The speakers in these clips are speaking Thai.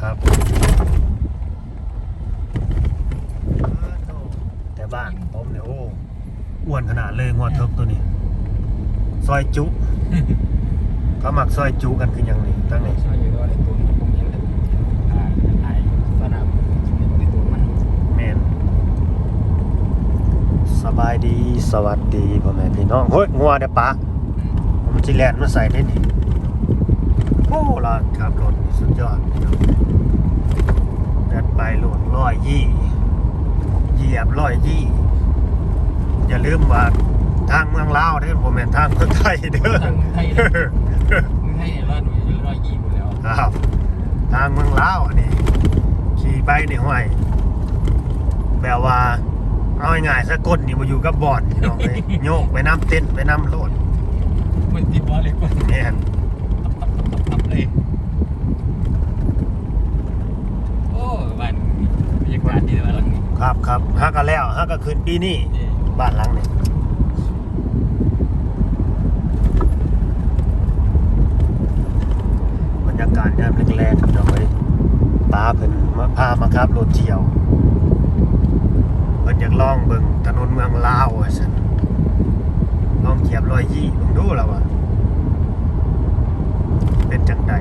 ครับแต่บ้านผมเนี่ยโอ้อ้วนขนาดเลยงวดเทิกตัวนี้ซอยจุเขาหมักซอยจุกันคือหยังนี่ตั้งนี่ช่วยอยู่ด้วยในตัวมันคงเห็นเลยอ่าไอ้สนามในตัวมันแมนสบายดีสวัสดีพ่อแม่พี่น้องเฮ้ยงัวเด้อปะผมจิแลนมาใส่ได้นี่โอ้ลานขับรถนี่สุดยอดแดดไปโหลดร้ อยยี่เหยียบร้อยยี่ อย่าลืมว่าทางเมืองลาวเด้อผมแม่นทางเมืองไทยเด้อทางไทยเลยมึงให้ร้อยหน่วยร้อยยี่หมดแล้วครับ ทางเมืองลาวอันนี้ขี่ไปในห้วยแบบว่าเอาง่ายๆสะกดนี่มาอยู่กับบอดพี่น้องเลยโยกไปน้ำเต้นไปน้ำโลดมันติดบอลเลยกว่าแม่น ตับเลยโอ้บ้านบรรยากาศดีเลยบ้านหลังนี้ ครับครับฮักก็แล้วฮักก็คืนปีนี้บ้านหลังนี้บรรยากาศยามแรงๆพี่น้องเลยป้าเพิ่นมาพามาครับรถเที่ยวเพิ่นอยากลองเบิ่งถนนเมืองลาวว่าซั่นลองเหยียบรอยยี่เบิ่งดูแล้วว่าเป็นจังได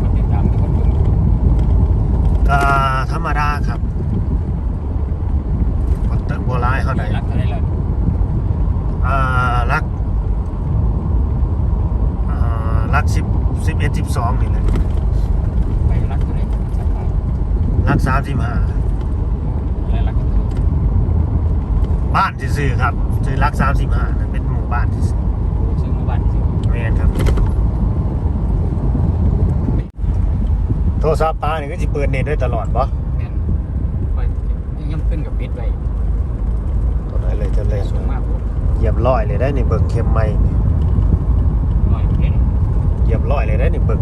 คนติดตามทุกคนเบิ่ง ก็ธรรมดาครับบ่เตบ่ร้ายเท่าใด รักอะไรล่ะ อ่ารักอ่ารัก10 11 12นี่แหละ ไปรักอะไรสักพัก รักอะไรรักกัน35บ้านซื่อๆครับชื่อรัก35นั่นเป็นหมู่บ้านซื่อซึ่งหมู่บ้านซึ่งๆแม่นครับ โทรศัพท์ป้านี่ก็สิเปิดเน็ตได้ตลอดบ่แม่นไปยังขึ้นกับปิดไว้ตัวไหนเลยจะเล่นสูงมากผมเหยียบร้อยเลยได้นี่เบิ่งเข็มไม้นี่ร้อยเห็นเหยียบร้อยเลยได้นี่เบิ่ง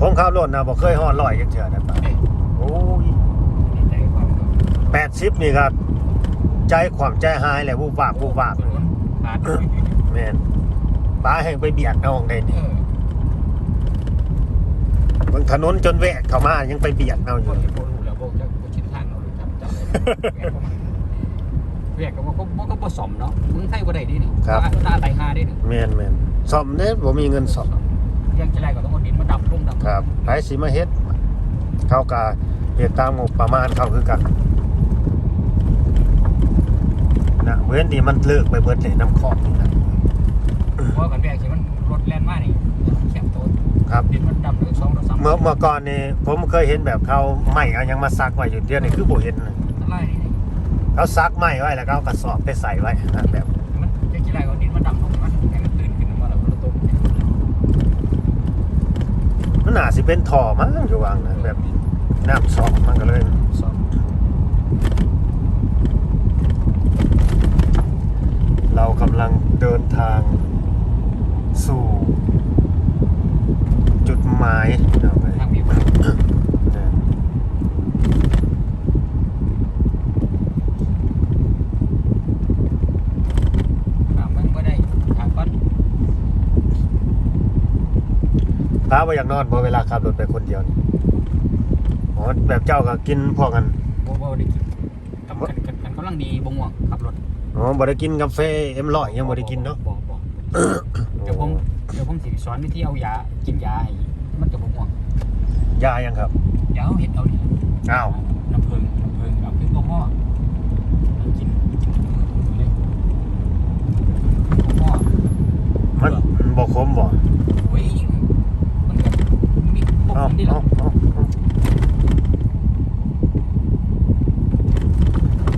ผมขับรถนะบ่เคยฮอดร้อยจักเทื่อนะป้าเอ๊ะโอ้ยใจความแปดสิบนี่ครับ ใจความใจหายแหละวูบวาบวูบวาบขาดแม่นป้าแห่งไปเบียดน้องได้เอนี่อบางถนนจนแวกเข้ามายังไปเบียดเอาอคยู่นที่โพสต์แล้วบอกจะชินทางเราเลยจำจำเลยเรียกก็ว่าก็ก็ผสมเนาะมึงไทยบ่ได้ดินี่ตาไตหาได้นี่แม่นแม่นซ่อมเด้บ่มีเงินซ่อมยังจะไรก็ต้องเอา ดินมาดับลงดับครับไผสิมาเฮ็ดเขาก็เฮ็ดตามงบประมาณเขาคือกันนะเว้นที่มันเลิกไปเบิดเลยน้ำคอกนี่นะเพราะกันแรกที่มันรถแล่นมานี่แคบโตครับดินมันดำเลยสองหรือสามเมื่อเมื่อก่อนนี่ผมเคยเห็นแบบเขาไม้เอายังมาซักไว้อยู่เดี๋ยวนี้คือบ่เห็นเลยไล่นี่เขาซักไม้ไว้แล้วก็เอากระสอบไปใส่ไว้นะแบบมันยังจะไรก็ดินมันดำลงมันให้มันตื่นขึ้นมาแล้วมันตก มันน่าสิเป็นท่อมั้งอยู่วางนะแบบน้ำซอกมันก็เลยซอกเรากำลังเดินทางสู่ จุดหมายเอาไป ทางมีคน ถามมันก็ได้ถามก่อน ป้าว่า อยากนอนบ่เวลาขับรถไปคนเดียวนี่อ๋อแบบเจ้าก็กินพวกกันบ่บ่ได้กินกำกันกันกำลังดีบ่ง่วงขับรถอ๋อบ่ได้กินกาแฟเอ็มร้อยยังบ่ได้กินเนาะบ่บ่เดี๋ยวผมเดี๋ยวผมสิสอนวิธีเอายากินยาให้มันจะบ่ง่วงยายังครับเดี๋ยวเฮ็ดเอานี่อ้าวน้ำผึ้งน้ำผึ้งเอาขึ้นตัวพ่อกินกินเลยตัวพ่อมันบ่คมบ่ โอ้ยมันก็มีพวก เอ้านี้แหเอ้าละเอ้าเอ้า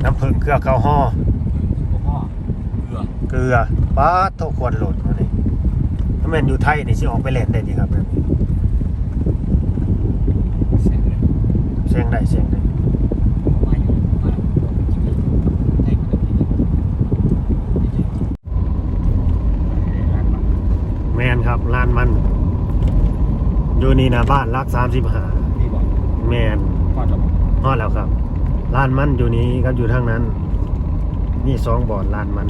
น้ำผึ้งเครือข้าวห่อตัวพ่อเกลือเกลือป้าดเท่าควรโหลดมานี่ถ้าแม่นอยู่ไทยนี่สิออกไปเล่นได้ดีครับแบบนี้เสร็จเลยเสียงได้เสียงได้ มาอยู่มากินเลยให้มันได้กินร้านมัน แม่นครับร้านมัน อยู่ นี่นะบ้านรัก35นี่บอกแม่นพ่อจะบอกฮอดแล้วครับร้านมันอยู่นี้ครับอยู่ทางนั้น นี่สองบ่อนร้านมัน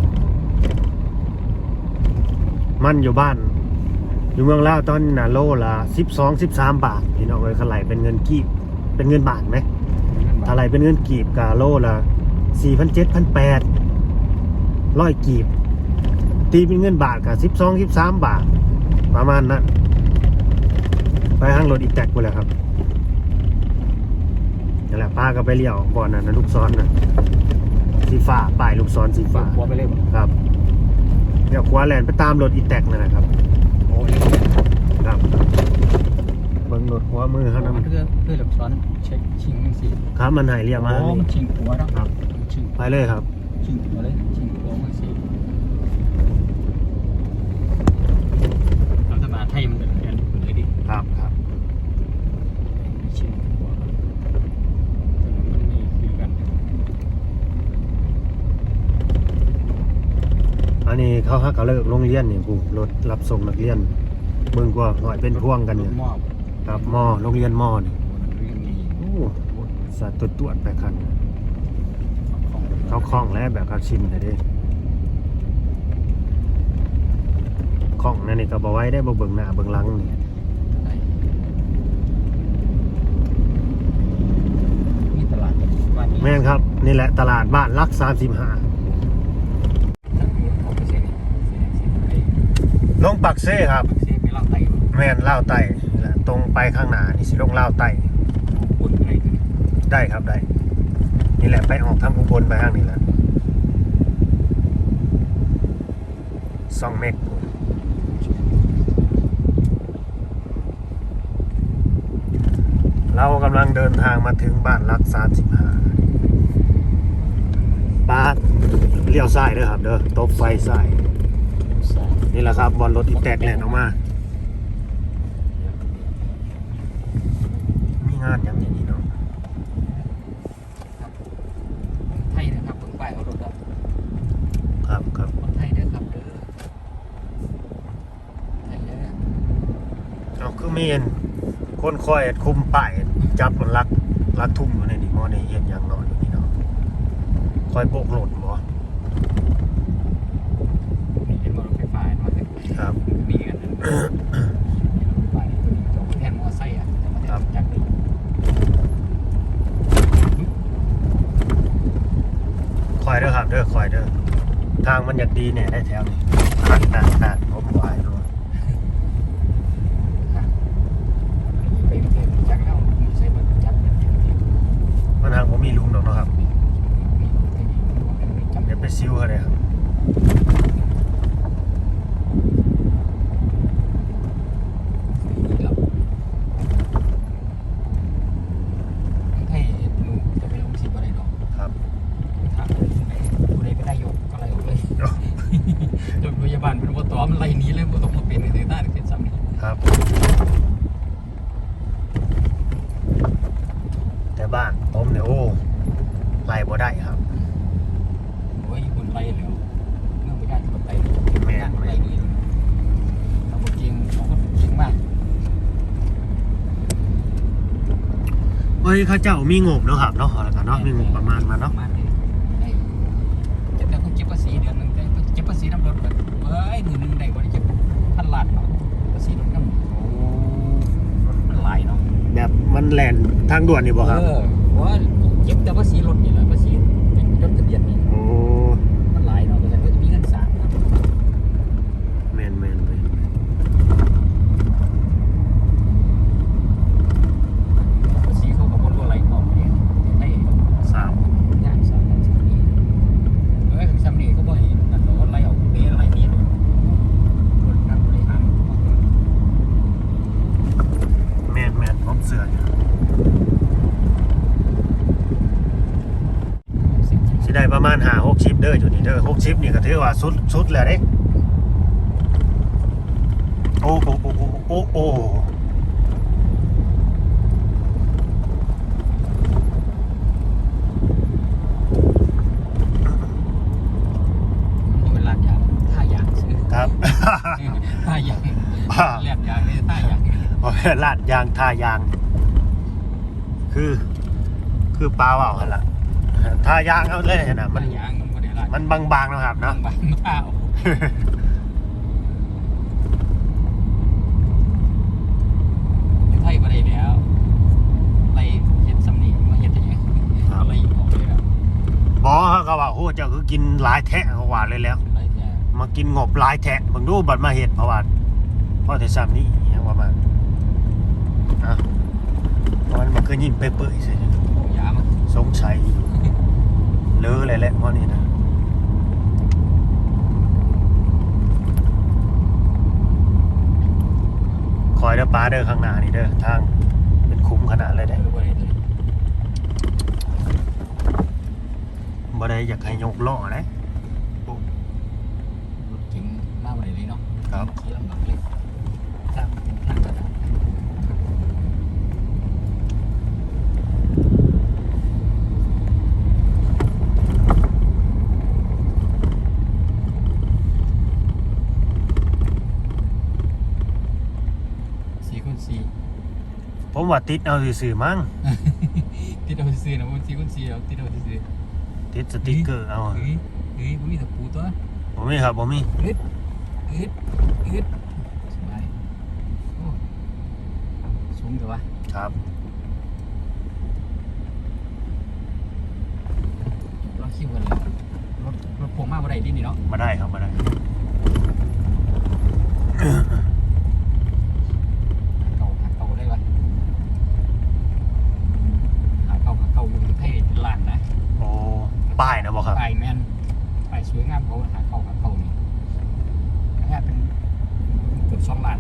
มันอยู่บ้าน อยู่เมืองลาวตอนน่ะโลละ12 13บาทพี่น้องเอ้ยขลายเป็นเงินกีบเป็นเงินบาทไหมถ้าไหลเป็นเงินกีบกะโลละ4,000 7,000ร้อยกีบ ตีเป็นเงินบาทกะ12 13บาท ประมาณนั้น ไปห้างรถอีแตกไปเลยครับนั่นแหละป้าก็ไปเลี้ยวบ่อนนั้นนะลูกซ้อนนะสีฟ้าป้ายลูกซ้อนสีฟ้าหัวไปเลยบ่ครับเดี๋ยวขวาแลนไปตามรถอีแตกนั่นนะครับโอ้ยครับเบิ่งรถขวามือเขาเพื่นะอเพื่อหลับซ้อนเช็คชิงจังซี่ครับมันใหายเรียกมาโอ้มันชิงหัวเนาะครับชิงไปเลยครับชิงหัวเลยชิงหัวมันสิรัฐบาลไทยมันเป็นแบบนี้เลยดิครับครับ อันนี้เขาฮักกะเลิกโรงเรียนนี่กูรถรับส่งนักเรียนมึงกว่าหอยเป็นพ่วงกันเนี่ยมอบครับมอโรงเรียนมอนี่โอ้สัตว์ตัวตรวไปคันเขาคล้องแล้วแบบเขาชินเลยดิคล้องนั่นนี่ก็บ่ไว้ได้บ่เบิ่งหน้าเบิ่งหลังนี่นมีตลาดบ้านนี้แม่ครับ นี่แหละตลาดบ้านรักษาสิมา ลงปักเซ่ครับเซฟไปล่างไตแม่นเล่าวไต่นี่แหละตรงไปข้างหน้านี่สิลงเล่าวไต่บนอะไรตัวนี้ได้ครับได้ นี่แหละไปออกทางอุบลไปข้างนี้แหละสองเมกเรากำลังเดินทางมาถึงบ้านรักสามสิบห้าปาดเลี้ยวซ้ายเด้อครับเด้อตบไฟซ้ายสาย นี่แหละครับบอลรถอีแตกแหลนออกมา มีงานอย่างนี้เนาะไทยนะครับเพิ่งไปเอารถครับครับครับคนไทยเด้อครับเด้อไทยเด้อเอาคือมีอันคนคอยคุมป้ายจับมันลักลักทุ่มอยู่ในนี่มอในเห็นอย่างนอนอยู่นี่เนาะคอยโบกรถบ่ นี่เป็นมอเตอร์ไฟฟ้าเนาะ ครับ มีกันนั้นไปตัวนี้จบแทนมอไซค์อะแต่มาแทนจากนี้คอยเด้อครับเด้อคอยเด้อทางมันอยากดีเนี่ยได้แถวนี้ตัดตัดตัดผมไหวด้วยไปประเทศจักแล้วมีใช้บัตรจับเป็นที่ที่มันทางผมมีลุงดอกเนาะครับมีที่นี่มันจับเดี๋ยวไปซิวเขาเลยครับ แล้วไทยหนูจะไปลงสิบอะไรดอก ครับ ถามเลยไอ้ผู้ใดเป็นนายกก็ไล่ออกเลยโรงพยาบาลเป็นบตอมันไล่หนี้เลยบ่ต้องมาเป็นในเทต้าเป็นซ้ำนี่ ครับ แต่บ้านผมเนี่ยโอ้ไล่บ่ได้ครับ โอ้ยคุณไล่แล้วเมื่อไม่ได้ที่ไล่ไม่ได้ไล่นี้แต่บจริงเขาก็จริงมาก เฮ้ ยเข้าเจ้ามีงบเนาะครับเนาะแล้วกันเนาะมีงบประมาณมาเนาะประมาณนี้ได้จะได้ต้องเก็บภาษีเดือนหนึงได้ต้องเก็บภาษีน้ำรถแบบเฮ้ยมือหนึงได้บ่ได้เก็บพันล้านเนาะภาษีรถน้ำโอ้มันหลายเนาะแบบมันแลนทางด่วนนี่บ่ครับเออว่าเก็บแต่ภาษีรถนี่แหละภาษีเป็นจดทะเบียนนี่ โอ้ มันหลายเนาะแต่ก็จะมีเงินสามครับ แมนแมนแมน ภาษีเขาก็บ่รู้อะไรบอกเนี่ยให้ สาม งานสามงานสามนี่เอ้ยสามนี่เขาบ่ให้นั่นเนาะอะไรออกเปอะไรนี่เนาะคนงานบริหาร แมนแมนผมเสืออยู่สิได้ประมาณหาหกชิปเด้ออยู่ นี่เด้อหกชิปนี่ก็ถือว่าสุดสุดแล้วเด้โอ้โอ้โอ้โอ้โอ้โอ้มันเป็นร้านยางท่ายางซื้อครับท่ายางแลบยางนี่ท่ายางโอ้ยลาดยางทายาง คือ คือปลาเปล่าหันละทายางเอาเลยนะมัน มันบางๆนะครับเนาะบางเาไทมาได้แล้วไปเห็นสำนีมาเห็นแต่ยังอะไรออกเลยครับบอเขาก็ว่าโอ้เจ้าคือกินหลายแทะเขาว่าเลยแล้วมากินงบหลายแทะบางดูบัตรมาเห็ดประวัติเพราะแต่ซ้ำนี่ยังประมาณอะเพราะมันมันก็ยิ่งเปื่อยๆใช่ไหมสงสัยเลอะเลยแหละเพราะนี่นะ อยเด้อปลาเด้อข้างหน้านี่เด้อทางเป็นคุ้มขนาดเลยเด้รู้ว่าอะไรเลยบ่ได้อยากให้ยกล้อนะรถถึงหน้าวันไหนเลยเนาะครับขี่ลำบากเลยทางเป็นทางกระดาษสี่คูณสี่ ผม ว่าติดเอาซื่อๆมั้ง ติดเอาซื้อนะมันสี่คูณสี่เอาติดเอาซื้อติดสติกเกอร์เอาเฮ้ยเฮ้ยผมมีตะปูตัวผมมีครับผมมีอึดอึดอึดสบายโอ้สูงเดี๋ยววะครับเราคิวกันเลยรถรถพวงมากบ่ได้ดินนี่เนาะมาได้ครับมาได้ เก่าหาเก่าได้วะหาเก่าหาเก่าอยู่ในไทยเป็นล้านนะ โอ้ป้ายนะบอกครับ ป้ายแมน ป้ายสวยงามเขาหาเก่าหาเก่านี่แค่เป็นเกือบสองล้าน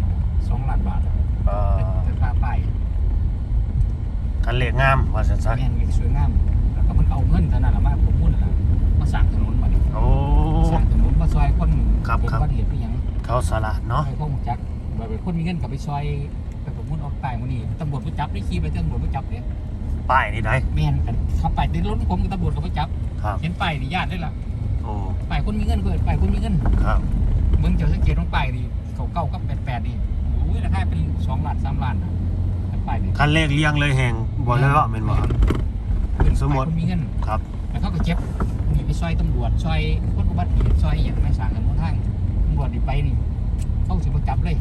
สองล้านบาทเอ่อเป็นค่าป้ายกันเหล็กงามว่าสันแมนเล็กสวยงามแล้วก็มันเอาเงินเท่านั้นแหละมาผมพูดนั่นแหละมาสร้างถนนมาดิๆโอ้สร้างถนนมาซอยคนครับเป็นครับวัดเหตุเป็นหยังเขาสลัดเนาะซอยพวกจักแบบเป็นคนมีเงินกับไปซอยไปประมุ่นออกตายมันนี่ตำรวจไปจับได้ขี่ไปตำรวจไปจับเนี่ยป้ายนี่ได้แม่นกันขับไปติดรถผมกับตำรวจก็ไปจับครับ เห็นป้ายนี่ญาติได้ละ โอ้ป้ายคนมีเงินเกิดป้ายคนมีเงินครับมึงจะสังเกตตรงป้ายนี่เขาเก้ากับแปดแปดนี่โอ้ยราคาเป็นสองล้านสามล้านนะป้ายนี่คันเลขเลี้ยงเลยแหงบ่เลยว่าเป็นบ่ครับเป็นสมมุติป้ายคนมีเงินครับแล้วเขาก็เจ็บนี่ไปซอยตำรวจซอยคนอุบัติเหตุซอยอย่างไม่สร้างกันบนทางตำรวจนี่ไปนี่เข้าสิบจับเลย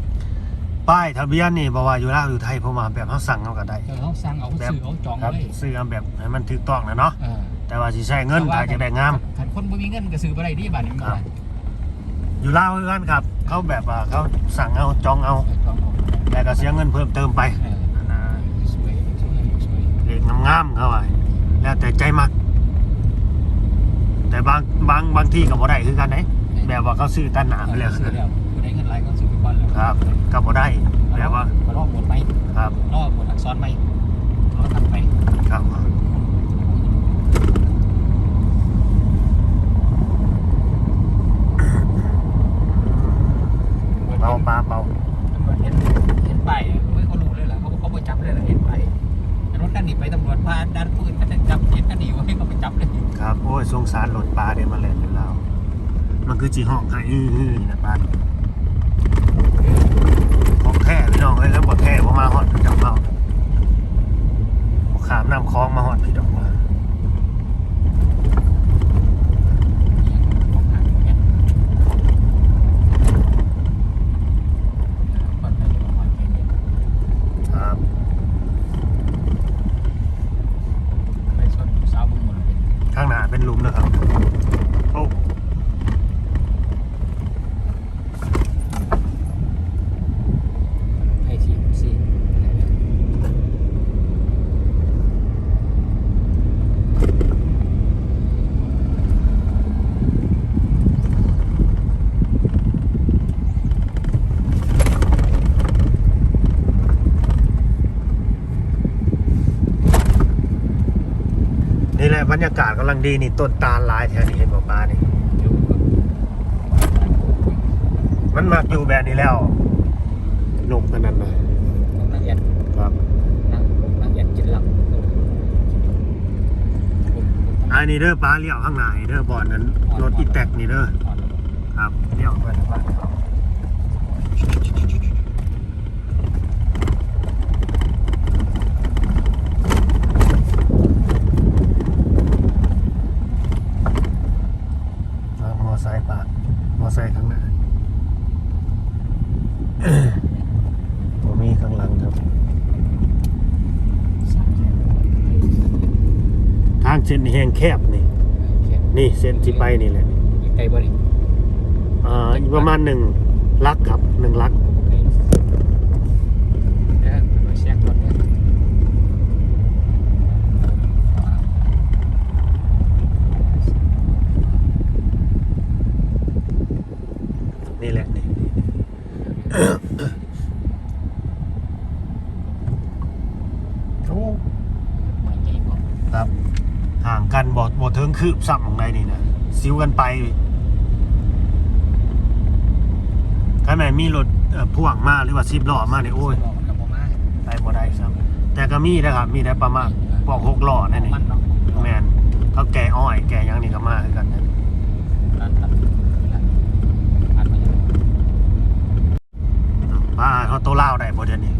ป้ายทะเบียนนี่บ่ว่าอยู่ลาวอยู่ไทยผมมาแบบเฮาสั่งเอาก็ได้เออเขาสั่งเอาแบบซื้อเอาจองครับเลยซื้อเอาแบบให้มันถูกต้องนะเนาะเออ แต่ว่าสิใช้เงินถ้าจะได้งาม ขันคนบ่มีเงินก็ซื้อบ่ได้ดีบาทนี้มันครับ อยู่ลาวคือกันครับ เขาแบบว่าเขาสั่งเอาจองเอาเออจองเอาแต่ก็เสียเงินเพิ่มเติมไปเออนะสวยสวยสวยเลขงามๆเขาว่าแล้วแต่ใจมัก แต่บางบางบางที่ก็บ่ได้คือกันเด้แบบว่าเขาซื้อตันหนาไปแล้วซื้อแล้วผู้ได้เงินหลายก็ซื้อไปก่อนแล้วครับก็บ่ได้แบบว่าก็รอบหมดไหมครับรอบหมดอักษรไหมรอตัดไปครับเบาปลาเบา ตำรวจเห็นเห็นป้ายเฮ้ยเขารู้เลยแหละเขาเขาไปจับเลยแหละเห็นป้ายแต่รถคันนี้ไปตำรวจพาด้านปืนกันจับเห็นกันนี่ว่าให้เขาไปจับเลย ครับ โอ้ยสงสารหลดปลาเดี๋ยวมาเล่นอยู่แล้ว สีห้องให้อื้อๆนะปลาของแท้พี่น้องเลยแล้วบ่แท้บ่มาฮอดพี่ดอกเมาบ่ขามน้ำคลองมาฮอดพี่ดอกมา ของทางเนี่ยก่อนไปเดี๋ยวก่อนไปเนี่ย ครับ ไปชนสาวบุญหมดเลย ข้างหน้าเป็นหลุมนะครับโอ้ ไอซีซี นี่แหละ บรรยากาศกำลังดีนี่ต้นตาลหลายแถวนี้เห็นบ่ปลานี่อยู่กับมันมักอยู่แบบนี้แล้วนกกันนั่นนะนักเรียนครับนักนักเรียนกินหลับอันนี้เด้อปลาเลี้ยวข้างหน้านี่เด้อบ่อนนั้นรถอีแตกนี่เด้อครับเลี้ยวไปนะครับเอามอไซค์ปะมอไซค์ข้างหน้า ตัวมีข้างหลังครับ ทางเส้นนี้ แห้งแคบนี่เขียนนี่เส้นที่ไปนี่แหละอยู่ไกลบ่นี่อ่าอยู่ประมาณหนึ่งลักครับหนึ่งลัก ไกลเด้อไปแซกก่อนเด้อ นี่แหละนี่ โอ้ ไม่ใหญ่บ่ ครับห่างกันบอดบอดเทิง คืบซ้ำของในนี่นะซิวกันไปถ้าแม่นมีรถเอ่อพ่วงมาหรือว่าสิบล้อมาเนี่ยโอ้ยบอกมันก็บ่มาได้บ่ได้ซ้ำแต่ก็มีนะครับ มีได้ประมาณพวกหกล้อนั่นนี่มันเนาะแมนเขาแก่อ้อย แก่หยังนี่ก็มาคือกันนะตัดตัดอันมาอย่างบ้าเขาโตเล่าวได้บ่เดี๋ยวนี้